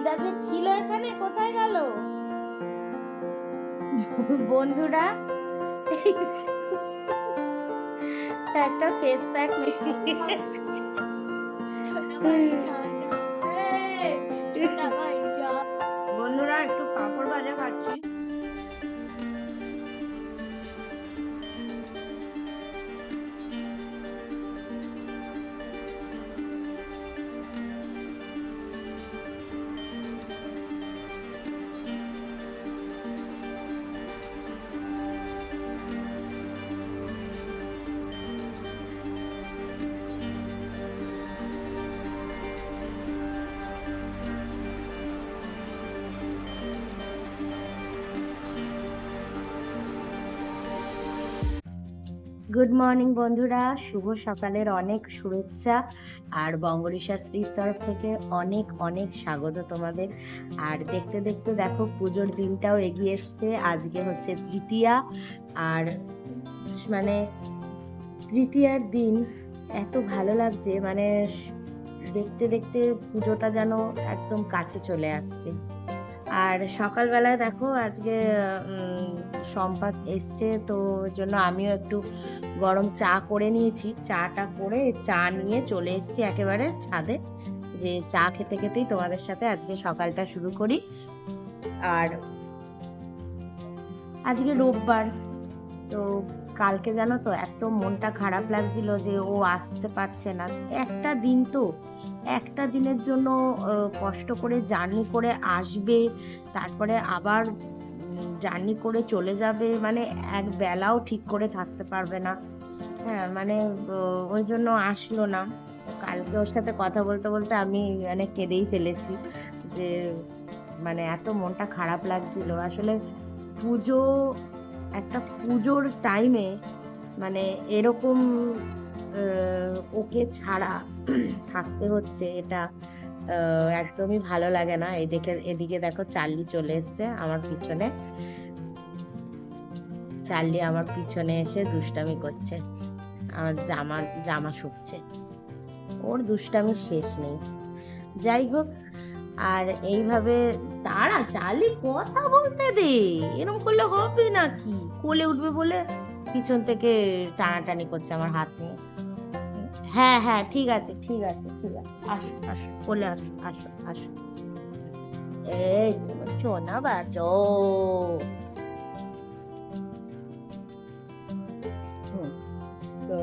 দিদা যে ছিল এখানে কোথায় গেল? বন্ধুরা একটা ফেস প্যাক বন্ধুরা গুড মর্নিং বন্ধুরা। শুভ সকালের অনেক শুভেচ্ছা। আর বঙ্গরিশাশ্রীর তরফ থেকে অনেক অনেক স্বাগত তোমাদের। আর দেখতে দেখতে দেখো, পুজোর দিনটাও এগিয়ে এসছে। আজকে হচ্ছে তৃতীয়া। আর মানে তৃতীয়ার দিন এত ভালো লাগছে। মানে দেখতে দেখতে পুজোটা যেন একদম কাছে চলে আসছে। আর সকালবেলায় দেখো আজকে সম্পাদ এসছে, তো জন্য আমিও একটু গরম চা করে নিয়েছি। চাটা করে চা নিয়ে চলে এসেছি একেবারে ছাদে, যে চা খেতে খেতেই তোমাদের সাথে আজকে সকালটা শুরু করি। আর আজকে রোববার, তো কালকে জানো তো, এত মনটা খারাপ লাগছিল যে ও আসতে পারছে না। একটা দিন তো একটা দিনের জন্য কষ্ট করে জার্নি করে আসবে, তারপরে আবার জার্নি করে চলে যাবে মানে এক বেলাও ঠিক করে থাকতে পারবে না। হ্যাঁ মানে ওই জন্য আসলো না। কালকে ওর সাথে কথা বলতে বলতে আমি মানে কেঁদেই ফেলেছি যে মানে এত মনটা খারাপ লাগছিল। আসলে পুজো, একটা পুজোর টাইমে মানে এরকম ওকে ছাড়া থাকতে হচ্ছে, এটা একদমই ভালো লাগে না। এদিকে এদিকে দেখো চার্লি চলে এসছে আমার পিছনে। চার্লি আমার পিছনে এসে দুষ্টামি করছে। আমার জামা জামা শুকছে। ওর দুষ্টামির শেষ নেই। যাই হোক, আর এইভাবে তারা চার্লি কথা বলতে দে। এরকম করলে হবে নাকি? কোলে উঠবে বলে পিছন থেকে টানাটানি করছে আমার হাত নিয়ে। হ্যাঁ হ্যাঁ ঠিক আছে ঠিক আছে ঠিক আছে। আসো আসো কোলে আসো আসো আসো। এই চোনা বাজো। তো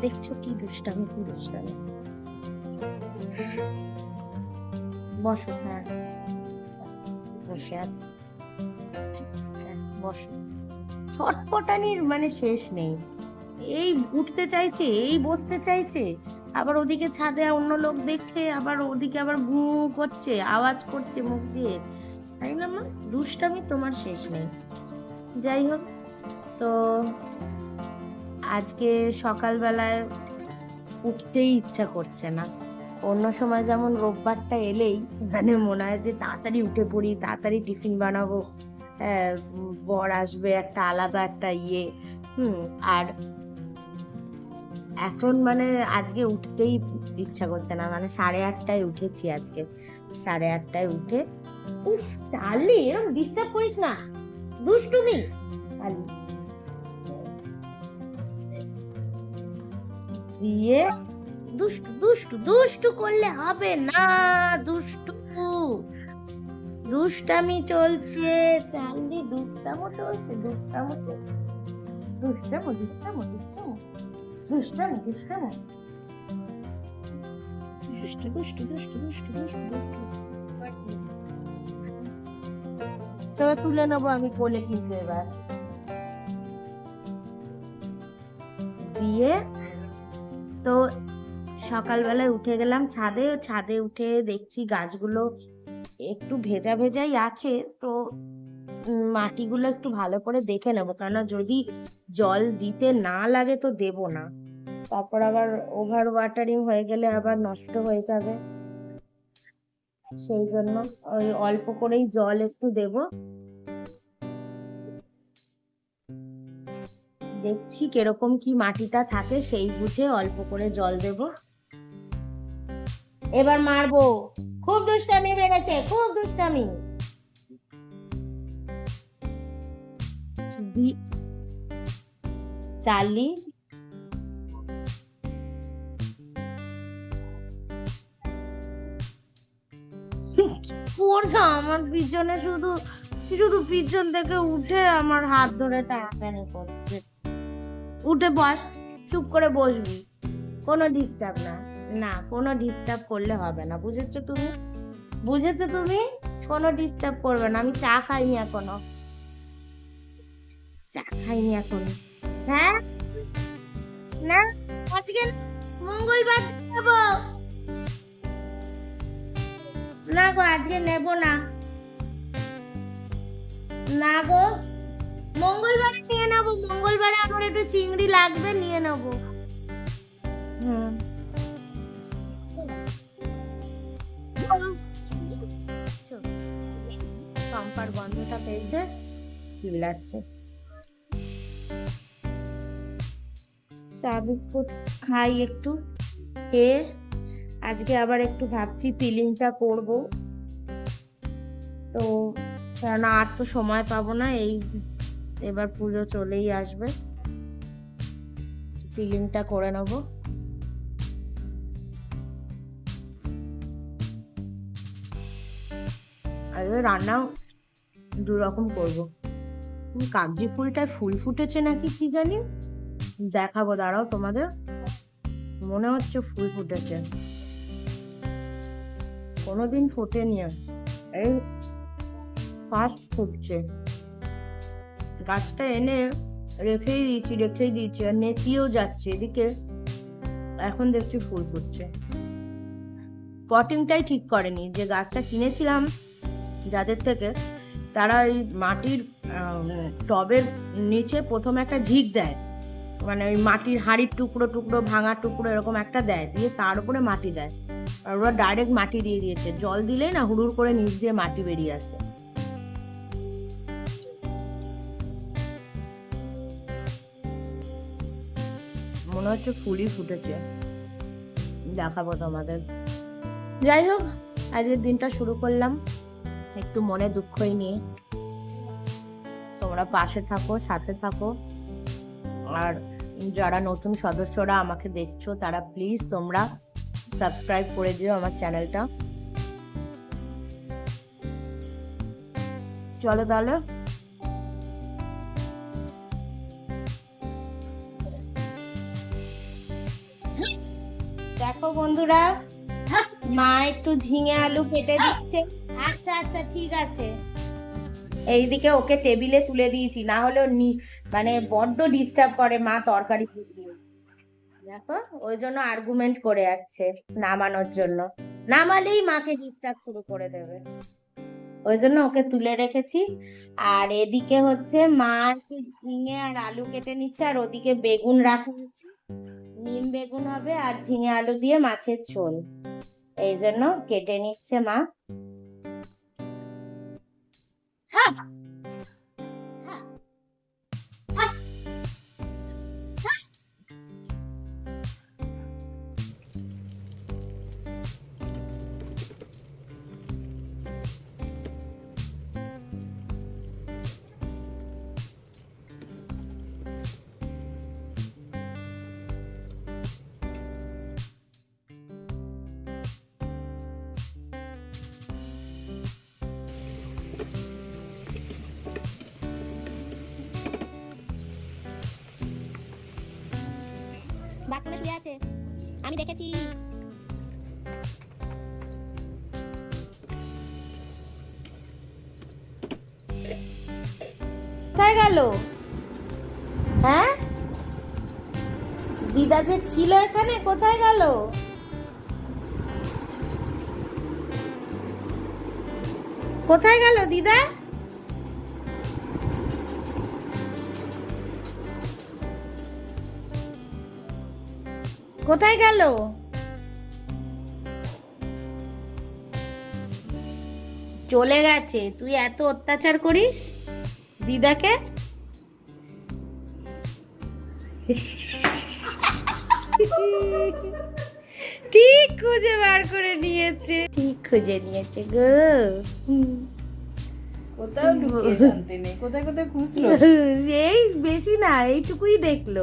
দেখছ কি দুষ্টামি কি দুষ্টামি। বসো হ্যাঁ। বসে বসো। ছটপটানির মানে শেষ নেই। এই উঠতে চাইছে এই বসতে চাইছে। আবার ওদিকে ছাদে অন্য লোক দেখে আবার ওদিকে আবার গু করছে আওয়াজ করছে মুখ দিয়ে। তাই না মা? দুষ্টামি তোমার শেষ নেই। যাই হোক তো আজকে সকালবেলায় উঠতেই ইচ্ছা করছে না। অন্য সময় যেমন রোববারটা এলেই মানে মনে হয় যে তাড়াতাড়ি উঠে পড়ি তাড়াতাড়ি টিফিন বানাবো। হ্যাঁ, বর আসবে একটা আলাদা একটা ইয়ে। হুম আর এখন মানে আজকে উঠতেই ইচ্ছা করছে না। মানে সাড়ে আটটায় উঠেছি আজকে। সাড়ে আটটায় উঠে, উফ চার্লি এরকম ডিস্টার্ব করিস না। দুষ্টুমি। চার্লি দিয়ে দুষ্টু দুষ্টু দুষ্টু করলে হবে না, দুষ্টু। দুষ্টামি চলছে। দুষ্টামো চলছে দুষ্টামো চলছে। দুষ্টামো দুষ্টামো দুষ্টামো। দুষ্টামো দুষ্টামো দুষ্টু দুষ্টু দুষ্টু দুষ্টু দুষ্টু দুষ্টু। তো তুলে নেব আমি কোলে কিন্তু এবার। দিয়ে তো সকালবেলায় উঠে গেলাম ছাদে। ছাদে উঠে দেখছি গাছগুলো একটু ভেজা ভেজাই আছে। তো মাটিগুলো একটু ভালো করে দেখে নেব। কেন যদি জল দিতে না লাগে তো দেব না। তারপর আবার ওভার ওয়াটারিং হয়ে গেলে আবার নষ্ট হয়ে যাবে। সেই জন্য ওই অল্প করেই জল একটু দেব। দেখছি কীরকম কি মাটিটা থাকে, সেই বুঝে অল্প করে জল দেব। এবার মারবো। খুব দুষ্টামি বেড়েছে, খুব দুষ্টামি। চালি পড়ছে, আমার পিছনে শুধু শুধু পিছন থেকে উঠে আমার হাত ধরে টানাটানি করছে। উঠে বস, চুপ করে বসবি। কোনো ডিস্টার্ব না। না, কোনো ডিস্টার্ব করলে হবে না। বুঝেছ তুমি? বুঝেছ তুমি? কোনো ডিস্টার্ব করবে না। আমি চা খাইনি এখনও। চা খাইনি এখনও। হ্যাঁ? না? আজকে মঙ্গলবার যাব। না গো আজকে নেব না। না গো মঙ্গলবারে নিয়ে নেব। মঙ্গলবারে আমার একটু চিংড়ি লাগবে, নিয়ে নেব। হুম। পাম্পার গন্ধটা পেয়েছে, চিল্লাচ্ছে। চা বিস্কুট খাই একটু, খেয়ে আজকে আবার একটু ভাবছি পিলিংটা করব। তো কেননা আর তো সময় পাবো না, এই এবার পুজো চলেই আসবে। পিলিংটা করে নেব। আর রান্নাও দু রকম করব কাগজি ফুলটায় ফুল ফুটেছে নাকি কি জানি? দেখাবো, দাঁড়াও তোমাদের। মনে হচ্ছে ফুল ফুটেছে। কোনোদিন ফোটেনি আর। এই ফার্স্ট ফুটছে। গাছটা এনে রেখেই দিয়েছি রেখেই দিয়েছি আর নেতিয়েও যাচ্ছে এদিকে। এখন দেখছি ফুল ফুটছে। পটিংটাই ঠিক করেনি। যে গাছটা কিনেছিলাম যাদের থেকে, তারা ওই মাটির টবের নিচে প্রথমে একটা ঝিক দেয়। মানে ওই মাটির হাড়ির টুকরো টুকরো, ভাঙা টুকরো এরকম একটা দেয়। দিয়ে তার উপরে মাটি দেয়। ওরা ডাইরেক্ট মাটি দিয়ে দিয়েছে। জল দিলেই না হুড়ুর করে নিচ দিয়ে মাটি বেরিয়ে আসে। মনে হচ্ছে ফুলই ফুটেছে। দেখাবো তোমাদের। যাই হোক, আজকের দিনটা শুরু করলাম। একটু মনে দুঃখই নিয়ে। তোমরা পাশে থাকো, সাথে থাকো। আর যারা নতুন সদস্যরা আমাকে দেখছ, তারা প্লিজ তোমরা সাবস্ক্রাইব করে দিও আমার চ্যানেলটা। চলো তাহলে। দেখো বন্ধুরা, মা একটু ঝিঙে আলু কেটে দিচ্ছে। আচ্ছা আচ্ছা ঠিক আছে। এইদিকে ওকে টেবিলে তুলে দিয়েছি, না হলে মানে বড্ড ডিস্টার্ব করে মা তরকারি দিয়ে। দেখো, ওই জন্য আর্গুমেন্ট করে যাচ্ছে নামানোর জন্য। নামালেই মাকে ডিস্টার্ব শুরু করে দেবে। ওই জন্য ওকে তুলে রেখেছি। আর এদিকে হচ্ছে মা একটু ঝিঙে আর আলু কেটে নিচ্ছে, আর ওদিকে বেগুন রাখা হয়েছে। নিম বেগুন হবে আর ঝিঙে আলু দিয়ে মাছের ঝোল। এই জন্য কেটে নিচ্ছে মা। বাথরুমে শুয়ে আছে। আমি দেখেছি। কোথায় গেল? হ্যাঁ? দিদা যে ছিল এখানে, কোথায় গেল? কোথায় গেল দিদা? কোথায় গেল? চলে গেছে। তুই এত অত্যাচার করিস? দিদাকে? ঠিক খুঁজে বার করে নিয়েছে। ঠিক খুঁজে নিয়েছে গো। কোথাও ঢুকিয়ে শান্তি নেই। কোথায় কোথায় খুঁজলো? এই বেশি না এইটুকুই দেখল।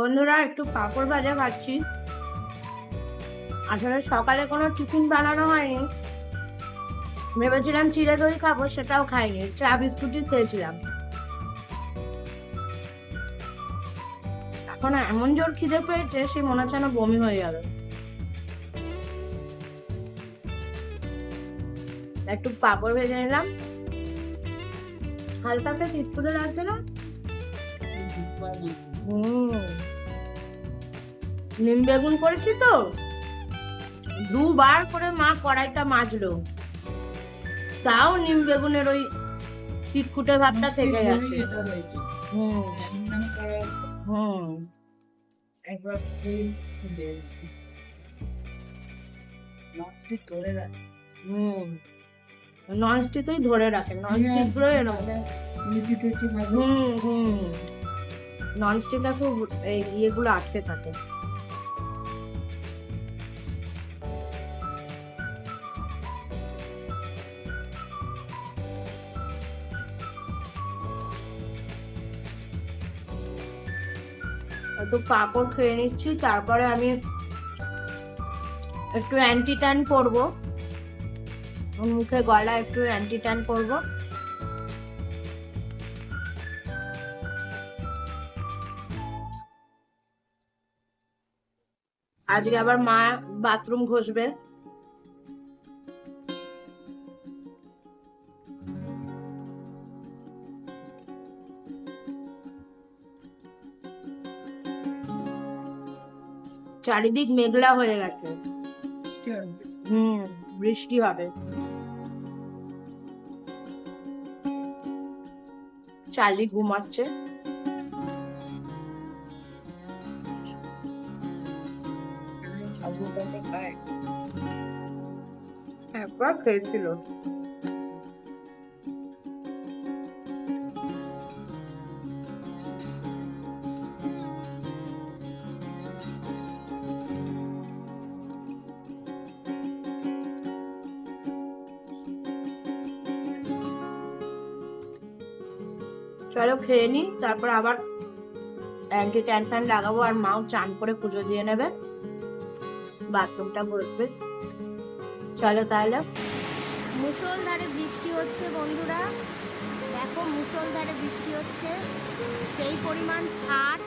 বন্ধুরা, একটু পাঁপড় ভাজা খাচ্ছি। আসলে সকালে কোনো টিফিন বানানো হয়নি। ভেবেছিলাম চিড়ে দই খাব, সেটাও খাইনি। চা, বিস্কুটই খেয়েছিলাম। এখন এমন জোর খিদে পেয়েছে, সে মনে হচ্ছে যেন বমি হয়ে যাবে একটু পাঁপড় ভেজে নিলাম। হালকা একটা চিটকুটে লাগছে না? হুম। নিম বেগুন করেছি তো। দুবার করে মা কড়াইটা মাজলো। তাও নিম বেগুনের ওই চিটকুটে ভাবটা থেকে গেছে। হুম। হুম। একবার নস্টিক করে রাখ। হুম। ননস্টিকই ধরে রাখে। ননস্টিকগুলো এরকম। মিটি টিটি ভালো হুম হুম। ননস্টিকটা খুব এই ইয়েগুলো আটকে থাকে। একটু পাঁপড় খেয়ে নিচ্ছি, তারপরে আমি একটু অ্যান্টি ট্যান করব মুখে গলা একটু অ্যান্টি টান করব। আজকে আবার মা বাথরুম ঘষবে। চারিদিক মেঘলা হয়ে গেছে। হুম বৃষ্টি হবে। চার্লি ঘুমাচ্ছে। একবার খেয়েছিল। চলো খেয়ে নিই তারপর আবার অ্যান্টি ট্যান ফ্যান লাগাবো আর মাও চান করে পুজো দিয়ে নেবে। বাথরুমটা বসবে। চলো তাহলে। মুষলধারে বৃষ্টি হচ্ছে বন্ধুরা। দেখো মুষলধারে বৃষ্টি হচ্ছে। সেই পরিমাণ ছাট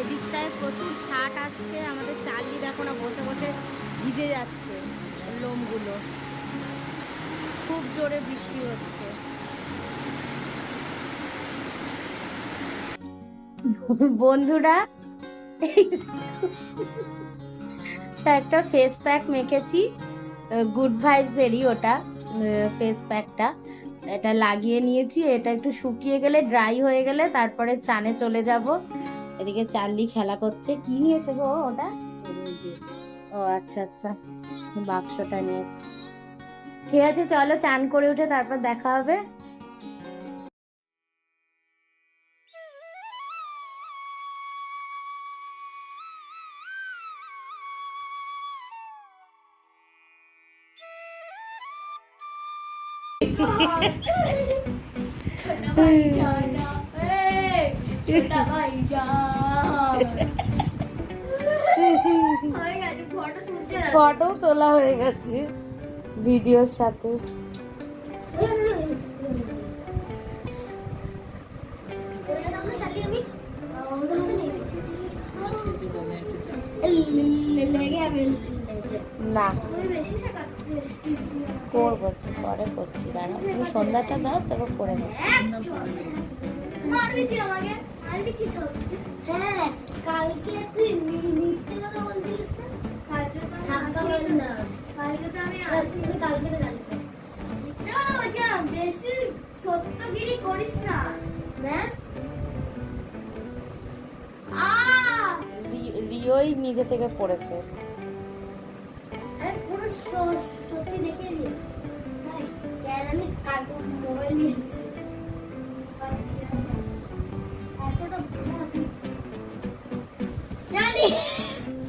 এদিকটায় প্রচুর ছাট আসছে। আমাদের চার্লি দেখো না বসে বসে ভিজে যাচ্ছে লোমগুলো। খুব জোরে বৃষ্টি হচ্ছে। বন্ধুরা, একটা ফেস প্যাক মেখেছি গুড ভাইবস এরই ওটা ফেস প্যাকটা এটা লাগিয়ে নিয়েছি, এটা একটু শুকিয়ে গেলে ড্রাই হয়ে গেলে, তারপরে চানে চলে যাব। এদিকে চার্লি খেলা করছে। কি নিয়েছে গো ওটা? ও আচ্ছা আচ্ছা। বাক্সটা নিয়েছে। ঠিক আছে, চলো চান করে উঠে তারপর দেখা হবে। ফটো তোলা হয়ে গেছে ভিডিওর সাথে। না। করব একটু পরে করছি। দাঁড়া তুমি সন্ধ্যাটা দাও তারপর করে দাও হ্যাঁ কালকে তুই মিথ্যে কথা বলছিলিস না? কালকে তো আমি আসিনি। কালকে তো আমি আসিনি। কালকে তো কালকে মিথ্যে বলছিলাম বেশি সত্যগিরি করিস না। হ্যাঁ রি- রিওই নিজে থেকে পড়েছে পুরো স- সত্যি দেখিয়ে দিয়েছি তাই কেন আমি কালকে মোবাইল নিয়ে এসেছি এতটা ভুলা তুই জানি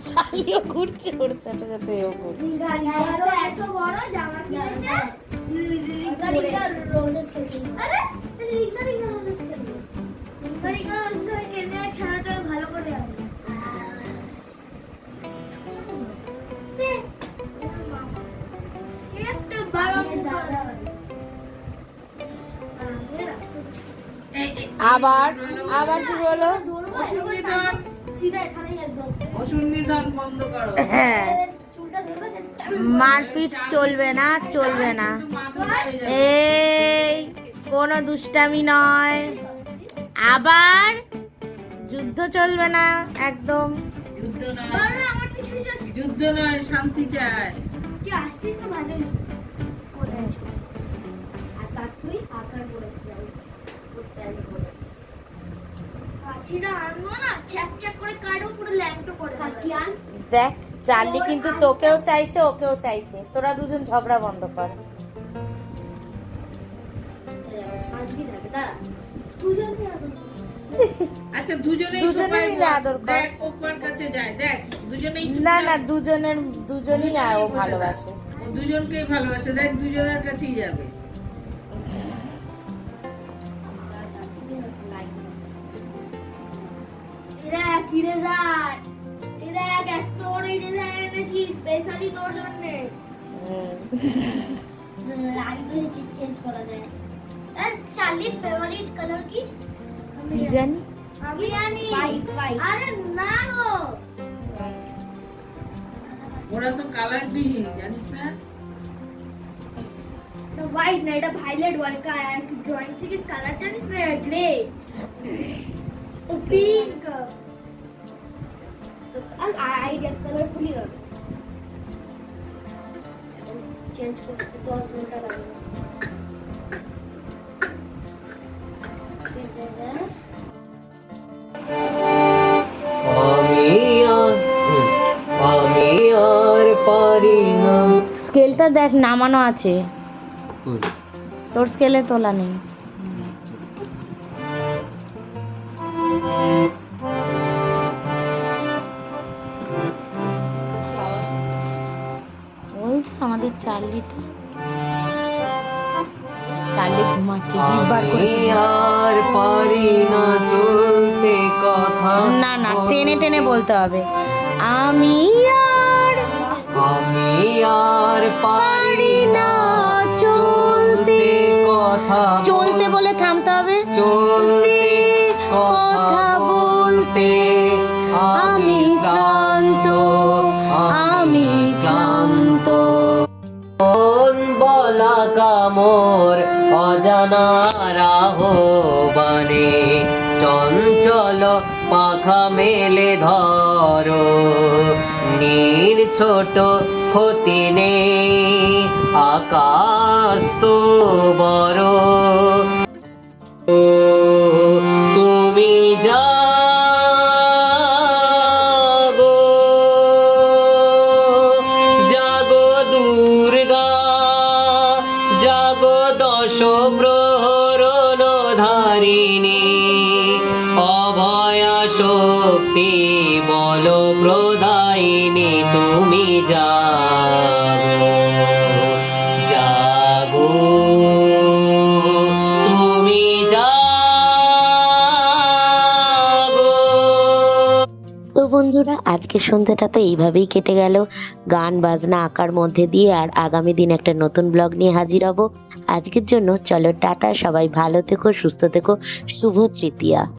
চালিও ঘুরছে ওর সাথে সাথে এও ঘুরছে আরও এত বড় জামা কিনেছে রিঙ্কা রিঙ্কা রোজেস খেলছে আরে রিঙ্কা রিঙ্কা রোজেস খেলছে রিঙ্কা রিঙ্কা রোজেস আবার আবার শুরু হলো? হ্যাঁ। মারপিট চলবে না চলবে না। এই কোনো দুষ্টামি নয়। আবার যুদ্ধ চলবে না একদম। যুদ্ধ নয় শান্তি চায় কি আসছিস না ভালোই দেখ চার্লি কিন্তু তোকেও চাইছে ওকেও চাইছে। তোরা দুজন ঝগড়া বন্ধ কর। আচ্ছা দুজনেই দুজনে মিলে আদর কর। দেখ ওপার কাছে যায়। দেখ দুজনেই না না দুজনের দুজনই ও ভালোবাসে। দুজনকেই ভালোবাসে। দেখ দুজনের কাছেই যাবে। লাইট চেঞ্জ করা যায়। আর চার্লির ফেভারিট কালার কি? কি জানি আমি জানি হোয়াইট হোয়াইট আরে না গো। ওরা তো কালার বিহীন জানিস না? হোয়াইট না এটা ভাইলেট হোয়াইট আর ড্রয়িং সিরিজ কালার জানিস না? গ্রে পিঙ্ক আর আইডিয়া কালারফুলি হবে। চেঞ্জ করতে দশ ঘণ্টা না। স্কেলটা দেখ নামানো আছে। তোর স্কেলে তোলা নেই। ঘুমাচ্ছে আর পারি না চলতে কথা না না টেনে টেনে বলতে হবে। আমি আর আমি আর পারি না চলতে কথা চলতে বলে থামতে হবে। চলতে কথা বলতে আমি বলা কামর অজানা রাহবানে চঞ্চল পাখা মেলে ধরো নীর ছোট ক্ষতি নেই আকাশ তো বড়। তুমি জাগো শক্তি বল প্রদায়িনী, তুমি জাগো। তুমি তো বন্ধুরা আজকের সন্ধ্যাটা তো এইভাবেই কেটে গেল। গান, বাজনা, আঁকার মধ্যে দিয়ে আর আগামী দিন একটা নতুন ব্লগ নিয়ে হাজির হব। আজকের জন্য চলো টাটা, সবাই ভালো থেকো, সুস্থ থেকো। শুভ তৃতীয়া।